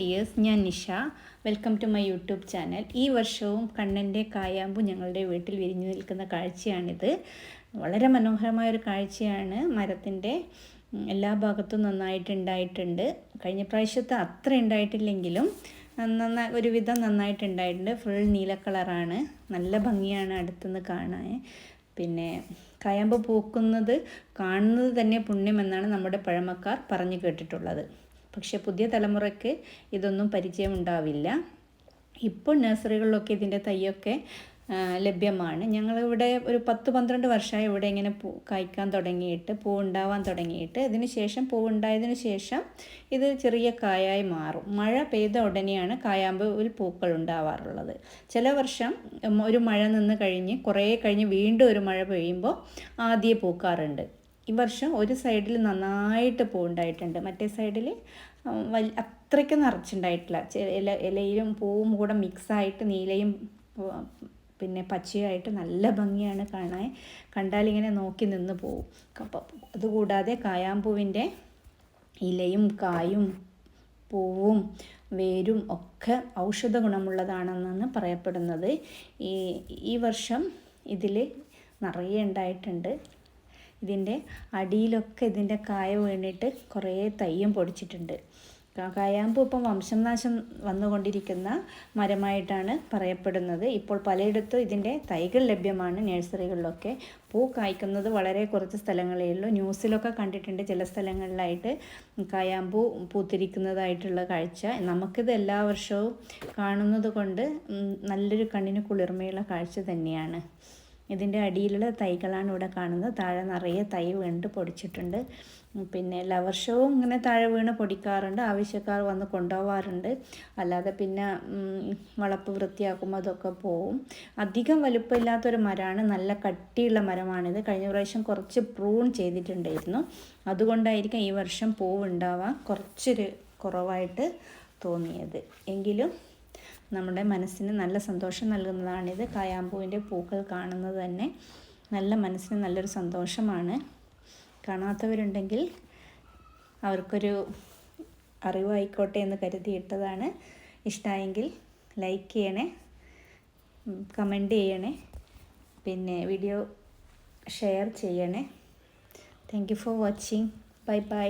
Dears ഞാൻ Nisha. Welcome to my YouTube channel ഈ വർഷവും കണ്ണന്റെ കായാമ്പു ഞങ്ങളുടെ വീട്ടിൽ വിരിഞ്ഞു നിൽക്കുന്ന കാഴ്ചയാണിത്. വളരെ മനോഹരമായ ഒരു കാഴ്ചയാണ്. മരത്തിന്റെ എല്ലാ ഭാഗത്തും നന്നായിട്ടുണ്ടായിട്ടുണ്ട്. കഴിഞ്ഞ പ്രാവശ്യത്തെ അത്ര ഉണ്ടായിട്ടില്ലെങ്കിലും നന്നായി ഒരുവിധം നന്നായിട്ടുണ്ടായിട്ടുണ്ട്. ഫുൾ നീല കളറാണ്. നല്ല ഭംഗിയാണ് അടുത്തുനിന്ന് കാണാൻ. പിന്നെ കയമ്പ് പൂക്കുന്നത് കാണുന്നത് തന്നെ പുണ്യമെന്നാണ് നമ്മുടെ പഴമക്കാർ പറഞ്ഞു കേട്ടിട്ടുള്ളത്. പക്ഷെ പുതിയ തലമുറയ്ക്ക് ഇതൊന്നും പരിചയമുണ്ടാവില്ല. ഇപ്പോൾ നഴ്സറികളിലൊക്കെ ഇതിന്റെ തൈയൊക്കെ ലഭ്യമാണ്. ഞങ്ങളിവിടെ ഒരു പത്ത് പന്ത്രണ്ട് വർഷമായി ഇവിടെ ഇങ്ങനെ പൂ കായ്ക്കാൻ തുടങ്ങിയിട്ട് പൂ ഉണ്ടാവാൻ തുടങ്ങിയിട്ട് ഇതിന് ശേഷം പൂ ഉണ്ടായതിന് ശേഷം ഇത് ചെറിയ കായായി മാറും. മഴ പെയ്ത ഉടനെയാണ് കായാമ്പൂവിൽ പൂക്കൾ ഉണ്ടാവാറുള്ളത്. ചില വർഷം ഒരു മഴ നിന്ന് കഴിഞ്ഞ് കുറേ കഴിഞ്ഞ് വീണ്ടും ഒരു മഴ പെയ്യുമ്പോൾ ആദ്യം പൂക്കാറുണ്ട്. ഈ വർഷം ഒരു സൈഡിൽ നന്നായിട്ട് പൂവുണ്ടായിട്ടുണ്ട്. മറ്റേ സൈഡിൽ വലിയ അത്രയ്ക്ക് നിറച്ചുണ്ടായിട്ടില്ല. ഇല ഇലയിലും പൂവും കൂടെ മിക്സായിട്ട് നീലയും പിന്നെ പച്ചയായിട്ട് നല്ല ഭംഗിയാണ് കാണാൻ. കണ്ടാലിങ്ങനെ നോക്കി നിന്ന് പോവും. അപ്പം അതുകൂടാതെ കായാമ്പൂവിന്റെ ഇലയും കായും പൂവും വേരും ഒക്കെ ഔഷധ ഗുണമുള്ളതാണെന്നാണ് പറയപ്പെടുന്നത്. ഈ ഈ വർഷം ഇതിൽ നിറയെ ഉണ്ടായിട്ടുണ്ട്. ഇതിന്റെ അടിയിലൊക്കെ ഇതിന്റെ കായ വീണിട്ട് കുറേ തയ്യം പൊടിച്ചിട്ടുണ്ട്. കായാമ്പൂ ഇപ്പം വംശനാശം വന്നുകൊണ്ടിരിക്കുന്ന മരമായിട്ടാണ് പറയപ്പെടുന്നത്. ഇപ്പോൾ പലയിടത്തും ഇതിന്റെ തൈകൾ ലഭ്യമാണ്. നഴ്സറികളിലൊക്കെ പൂ കായ്ക്കുന്നത് വളരെ കുറച്ച് സ്ഥലങ്ങളേ ഉള്ളൂ. ന്യൂസിലൊക്കെ കണ്ടിട്ടുണ്ട് ചില സ്ഥലങ്ങളിലായിട്ട് കായാമ്പൂ പൂത്തിരിക്കുന്നതായിട്ടുള്ള കാഴ്ച. നമുക്കിത് എല്ലാ വർഷവും കാണുന്നത് കൊണ്ട് നല്ലൊരു കണ്ണിന് കുളിർമയുള്ള കാഴ്ച തന്നെയാണ്. ഇതിന്റെ അടിയിലുള്ള തൈകളാണ് ഇവിടെ കാണുന്നത്. താഴെ നിറയെ തൈ വീണ്ട് പൊടിച്ചിട്ടുണ്ട്. പിന്നെ എല്ലാ വർഷവും ഇങ്ങനെ താഴെ വീണ് പൊടിക്കാറുണ്ട്. ആവശ്യക്കാർ വന്ന് കൊണ്ടുപോകാറുണ്ട് അല്ലാതെ പിന്നെ വളപ്പ് വൃത്തിയാക്കുമ്പോൾ അതൊക്കെ പോവും. അധികം വലുപ്പമില്ലാത്തൊരു മരമാണ്. നല്ല കട്ടിയുള്ള മരമാണിത്. കഴിഞ്ഞ പ്രാവശ്യം കുറച്ച് പ്രൂൺ ചെയ്തിട്ടുണ്ടായിരുന്നു. അതുകൊണ്ടായിരിക്കും ഈ വർഷം പൂവുണ്ടാവാൻ കുറച്ചൊരു കുറവായിട്ട് തോന്നിയത്. എങ്കിലും നമ്മുടെ മനസ്സിന് നല്ല സന്തോഷം നൽകുന്നതാണിത്. കായാമ്പൂവിന്റെ പൂക്കൾ കാണുന്നത് തന്നെ നല്ല മനസ്സിന് നല്ലൊരു സന്തോഷമാണ്. കാണാത്തവരുണ്ടെങ്കിൽ അവർക്കൊരു അറിവായിക്കോട്ടെ എന്ന് കരുതിയിട്ടതാണ്. ഇഷ്ടമായെങ്കിൽ ലൈക്ക് ചെയ്യണേ കമന്റ് ചെയ്യണേ പിന്നെ വീഡിയോ ഷെയർ ചെയ്യണേ. Thank you for watching. Bye bye.